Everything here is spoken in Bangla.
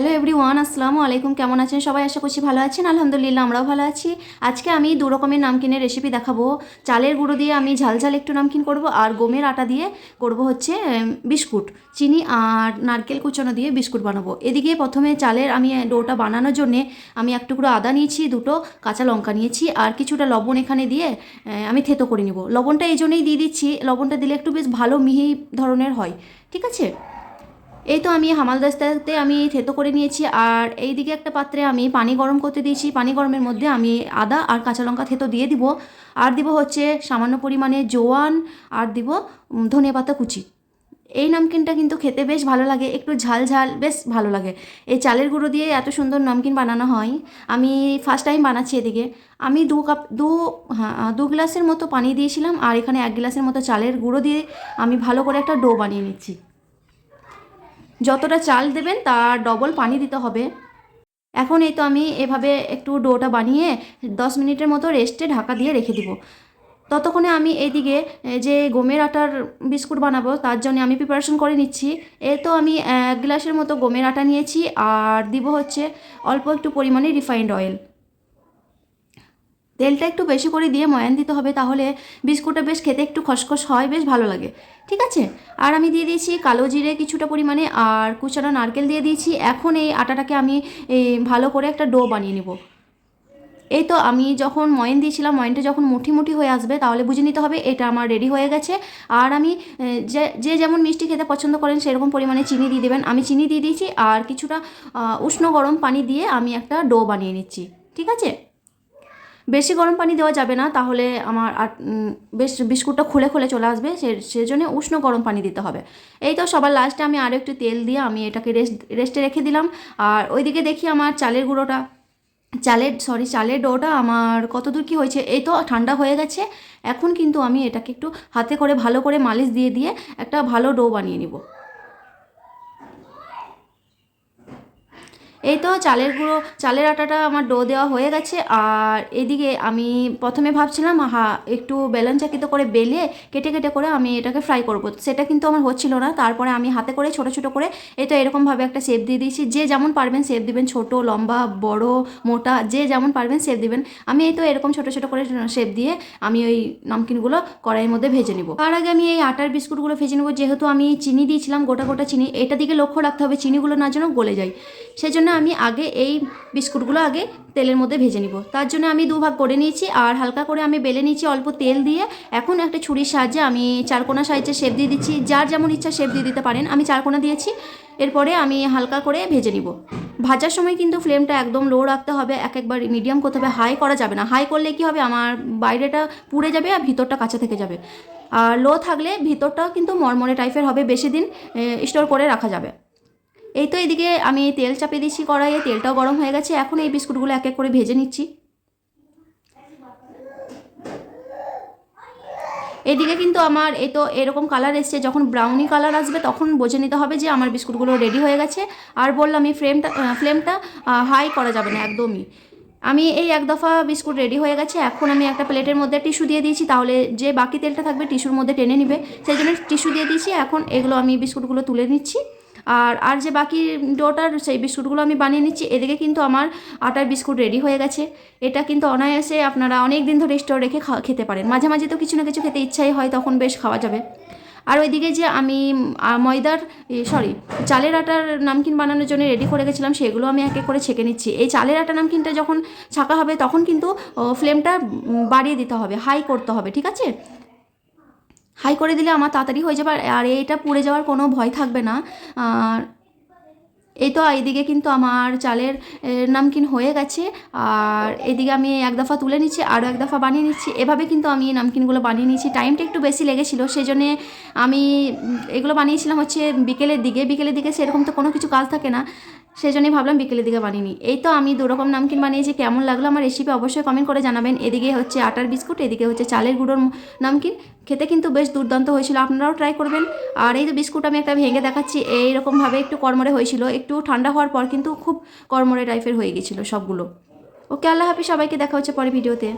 হ্যালো এভরিওয়ান আসসালামু আলাইকুম। কেমন আছেন সবাই? আশা করছি ভালো আছেন। আলহামদুলিল্লাহ, আমরাও ভালো আছি। আজকে আমি দু রকমের নামকিনের রেসিপি দেখাবো। চালের গুঁড়ো দিয়ে আমি ঝাল ঝাল একটু নামকিন করব, আর গমের আটা দিয়ে করব হচ্ছে বিস্কুট। চিনি আর নারকেল কুচানো দিয়ে বিস্কুট বানাবো। এদিকে প্রথমে চালের আমি ডোটা বানানোর জন্যে আমি এক টুকরো আদা নিয়েছি, দুটো কাঁচা লঙ্কা নিয়েছি, আর কিছুটা লবণ এখানে দিয়ে আমি থেতো করে নিব। লবণটা এই জন্যই দিয়ে দিচ্ছি। লবণটা দিলে একটু বেশ ভালো মিহি ধরনের হয়। ঠিক আছে? এই তো আমি হামালদাস্তাতে আমি থেতো করে নিয়েছি, আর এই দিকে একটা পাত্রে আমি পানি গরম করতে দিয়েছি। পানি গরমের মধ্যে আমি আদা আর কাঁচা লঙ্কা থেতো দিয়ে দিব, আর দিব হচ্ছে সামান্য পরিমাণে জোয়ান, আর দিব ধনে পাতা কুচি। এই নামকিনটা কিন্তু খেতে বেশ ভালো লাগে, একটু ঝাল ঝাল, বেশ ভালো লাগে। এই চালের গুঁড়ো দিয়ে এত সুন্দর নামকিন বানানো হয়। আমি ফার্স্ট টাইম বানাচ্ছি এদিকে। আমি দু কাপ, দু হ্যাঁ দু গ্লাসের মতো পানি দিয়েছিলাম, আর এখানে এক গ্লাসের মতো চালের গুঁড়ো দিয়ে আমি ভালো করে একটা ডো বানিয়ে নিচ্ছি। যতটা চাল দেবেন তার ডবল পানি দিতে হবে। এখন এই তো আমি এভাবে একটু ডোটা বানিয়ে দশ মিনিটের মতো রেস্টে ঢাকা দিয়ে রেখে দিব। ততক্ষণে আমি এইদিকে যে গমের আটার বিস্কুট বানাবো, তার জন্য আমি প্রিপারেশন করে নিচ্ছি। এ তো আমি এক গ্লাসের মতো গমের আটা নিয়েছি, আর দিব হচ্ছে অল্প একটু পরিমাণে রিফাইন্ড অয়েল তেলটা একটু বেশি করে দিয়ে ময়ান দিতে হবে তাহলে বিস্কুটটা বেশ খেতে একটু খসখস হয়, বেশ ভালো লাগে। ঠিক আছে? আর আমি দিয়ে দিয়েছি কালো জিরে কিছুটা পরিমাণে আর কুচানো নারকেল দিয়ে দিয়েছি। এখন এই আটাটাকে আমি ভালো করে একটা ডো বানিয়ে নেব। এই তো আমি যখন ময়ন দিয়েছিলাম, ময়নটা যখন মুঠি মুঠি হয়ে আসবে তাহলে বুঝে নিতে হবে এটা আমার রেডি হয়ে গেছে। আর আমি যে যে যেমন মিষ্টি খেতে পছন্দ করেন সেরকম পরিমাণে চিনি দিয়ে দেবেন। আমি চিনি দিয়ে দিয়েছি আর কিছুটা উষ্ণ গরম পানি দিয়ে আমি একটা ডো বানিয়ে নিচ্ছি। ঠিক আছে? বেশি গরম পানি দেওয়া যাবে না, তাহলে আমার বেশ বিস্কুটটা খুলে খুলে চলে আসবে, সে, সেজন্য উষ্ণ গরম পানি দিতে হবে। এই তো সবার লাস্টে আমি আরও একটু তেল দিয়ে আমি এটাকে রেস্ট, রেস্টে রেখে দিলাম। আর ওইদিকে দেখি আমার চালের গুঁড়োটা। চালের সরি চালের ডোটা আমার কতদূর কি হয়েছে, এই তো ঠান্ডা হয়ে গেছে। এখন কিন্তু আমি এটাকে একটু হাতে করে ভালো করে মালিশ দিয়ে দিয়ে একটা ভালো ডো বানিয়ে নিব। এই তো চালের গুঁড়ো, চালের আটাটা আমার ডো দেওয়া হয়ে গেছে। আর এদিকে আমি প্রথমে ভাবছিলাম হা একটু বেলন চাকিত করে বেলে, কেটে কেটে করে আমি এটাকে ফ্রাই করব। সেটা কিন্তু আমার হচ্ছিল না। তারপরে আমি হাতে করে, ছোট ছোট করে, এই তো এরকমভাবে একটা শেপ দিয়ে দিয়েছি। যে যেমন পারবেন শেপ দিবেন, ছোট, লম্বা, বড়, মোটা, যে যেমন পারবেন শেপ দিবেন। আমি এই তো এরকম ছোট ছোট করে শেপ দিয়ে আমি ওই নামকিনগুলো কড়াইয়ের মধ্যে ভেজে নিব। তার আগে আমি এই আটার বিস্কুটগুলো ভেজে নেব। যেহেতু আমি চিনি দিয়েছিলাম, গোটা গোটা চিনি, এটা দিকে লক্ষ্য রাখতে হবে, চিনিগুলো না যেন গলে যায়। সেই জন্য আমি আগে এই বিস্কুটগুলো আগে তেলের মধ্যে ভেজে নিব। তার জন্য আমি দুভাগ করে নিয়েছি আর হালকা করে আমি বেলে নিয়েছি অল্প তেল দিয়ে। এখন একটা ছুরির সাহায্যে আমি চারকোনা সাহায্যে শেপ দিয়ে দিচ্ছি। যার যেমন ইচ্ছা শেপ দিয়ে দিতে পারেন। আমি চারকোনা দিয়েছি। এরপরে আমি হালকা করে ভেজে নিব। ভাজার সময় কিন্তু ফ্লেমটা একদম লো রাখতে হবে। এক একবার মিডিয়াম করতে হবে। হাই করা যাবে না। হাই করলে কি হবে? আমার বাইরেটা পুড়ে যাবে আর ভিতরটা কাঁচা থেকে যাবে। আর লো থাকলে ভিতরটাও কিন্তু মরমরে টাইপের হবে। বেশি দিন স্টোর করে রাখা যাবে। এই তো এদিকে আমি তেল চাপিয়ে দিচ্ছি কড়াইয়ে, তেলটাও গরম হয়ে গেছে। এখন এই বিস্কুটগুলো এক এক করে ভেজে নিচ্ছি। এদিকে কিন্তু আমার এই তো এরকম কালার এসছে, যখন ব্রাউনি কালার আসবে তখন বুঝে নিতে হবে যে আমার বিস্কুটগুলো রেডি হয়ে গেছে। আর বললাম, এই ফ্লেমটা ফ্লেমটা হাই করা যাবে না একদমই। আমি এই এক দফা বিস্কুট রেডি হয়ে গেছে, এখন আমি একটা প্লেটের মধ্যে টিস্যু দিয়ে দিয়েছি, তাহলে যে বাকি তেলটা থাকবে টিস্যুর মধ্যে টেনে নিবে। সেই জন্য টিস্যু দিয়ে দিয়েছি, এখন এগুলো আমি বিস্কুটগুলো তুলে নিচ্ছি। আর আর যে বাকি ডোটার সেই বিস্কুটগুলো আমি বানিয়ে নিচ্ছি, এদিকে কিন্তু আমার আটার বিস্কুট রেডি হয়ে গেছে। এটা কিন্তু অনায়াসে আপনারা অনেক দিন ধরে স্টোর রেখে খেতে পারেন। মাঝে মাঝে তো কিছু না কিছু খেতে ইচ্ছাই হয়, তখন বেশ খাওয়া যাবে। আর ওইদিকে যে আমি ময়দার সরি চালের আটার নামকিন বানানোর জন্য রেডি করে গেছিলাম, সেগুলো আমি এক করে ছেঁকে নিচ্ছি। এই চালের আটা নামকিনটা যখন ছাকা হবে, তখন কিন্তু ফ্লেমটা বাড়িয়ে দিতে হবে হাই করতে হবে, ঠিক আছে? হাই করে দিলে আমার তাড়াতাড়ি হয়ে যাবে, আর- এইটা পুড়ে যাওয়ার কোনো ভয় থাকবে না। আর এই তো এইদিকে কিন্তু আমার চালের নামকিন হয়ে গেছে, আর এদিকে আমি এক দফা তুলে নিচ্ছি, আরও এক দফা বানিয়ে নিচ্ছি। এভাবে কিন্তু আমি নামকিনগুলো বানিয়ে নিচ্ছি টাইমটা একটু বেশি লেগেছিলো সেই জন্যে আমি এগুলো বানিয়েছিলাম হচ্ছে বিকেলের দিকে। বিকেলের দিকে সেরকম তো কোনো কিছু কাজ থাকে না। সেই জন্যই ভাবলাম বিকেলের দিকে বানিয়ে এই তো আমি দুরকম নামকিন বানিয়েছি, কেমন লাগল আমার রেসিপি অবশ্যই কমেন্ট করে জানাবেন। এদিকে হচ্ছে আটার বিস্কুট, এদিকে হচ্ছে চালের গুঁড়োর নামকিন। খেতে কিন্তু বেশ দুর্দান্ত হয়েছিল, আপনারাও ট্রাই করবেন। আর এই তো বিস্কুট আমি একটা ভেঙে দেখাচ্ছি, এইরকমভাবে একটু কর্মরে হয়েছিল, একটু ঠান্ডা হওয়ার পর কিন্তু খুব কর্মরে টাইপের হয়ে গেছিল সবগুলো। ওকে, আল্লাহ হাফিজ, সবাইকে দেখা হচ্ছে পরে ভিডিওতে